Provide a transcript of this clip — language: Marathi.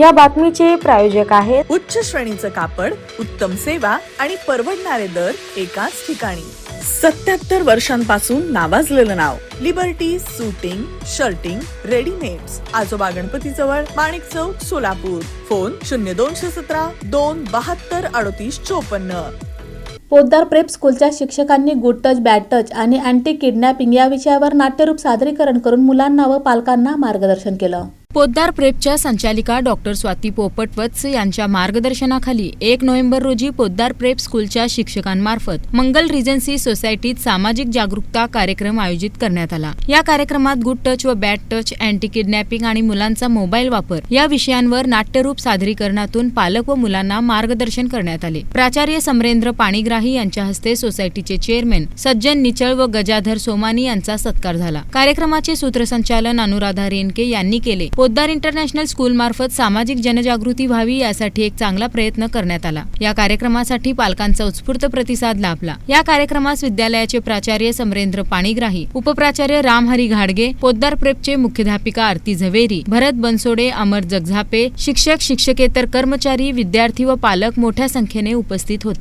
या बातमीचे प्रायोजक आहेत. उच्च श्रेणीचं कापड उत्तम सेवा आणि परवडणारे दर एकाच ठिकाणी. सत्याहत्तर वर्षांपासून नावाजलेलं नाव. लिबर्टी सुटिंग शर्टिंग रेडीमेड्स आजोबा गणपती जवळ माणिक चौक सोलापूर. फोन शून्य दोनशे सतरा दोन बहात्तर अडतीस चोपन्न. पोद्दार प्रेप स्कूलच्या शिक्षकांनी गुड टच बॅड टच आणि अँटी किडनॅपिंग या विषयावर नाट्यरूप सादरीकरण करून मुलांना व पालकांना मार्गदर्शन केलं. पोद्दार प्रेपच्या संचालिका डॉक्टर स्वाती पोपट वत्स यांच्या मार्गदर्शनाखाली एक नोव्हेंबर रोजी पोद्दार प्रेप स्कूलच्या शिक्षकांमार्फत मंगल रिजन्सी सोसायटीत सामाजिक जागरूकता कार्यक्रम आयोजित करण्यात आला. या कार्यक्रमात गुड टच व बॅड टच अँटी किडनॅपिंग आणि मुलांचा मोबाईल वापर या विषयांवर नाट्यरूप सादरीकरणातून पालक व मुलांना मार्गदर्शन करण्यात आले. प्राचार्य समरेंद्र पाणीग्राही यांच्या हस्ते सोसायटीचे चेअरमॅन सज्जन निचळ व गजाधर सोमानी यांचा सत्कार झाला. कार्यक्रमाचे सूत्रसंचालन अनुराधा रेनके यांनी केले. पोद्दार इंटरनॅशनल स्कूल मार्फत सामाजिक जनजागृती व्हावी यासाठी एक चांगला प्रयत्न करण्यात आला. या कार्यक्रमासाठी पालकांचा उत्स्फूर्त प्रतिसाद लाभला. या कार्यक्रमास विद्यालयाचे प्राचार्य समरेंद्र पाणीग्राही उपप्राचार्य रामहरी घाडगे पोद्दार प्रेपचे मुख्याध्यापिका आरती झवेरी भरत बनसोडे अमर जगझापे शिक्षक शिक्षकेतर कर्मचारी विद्यार्थी व पालक मोठ्या संख्येने उपस्थित होते.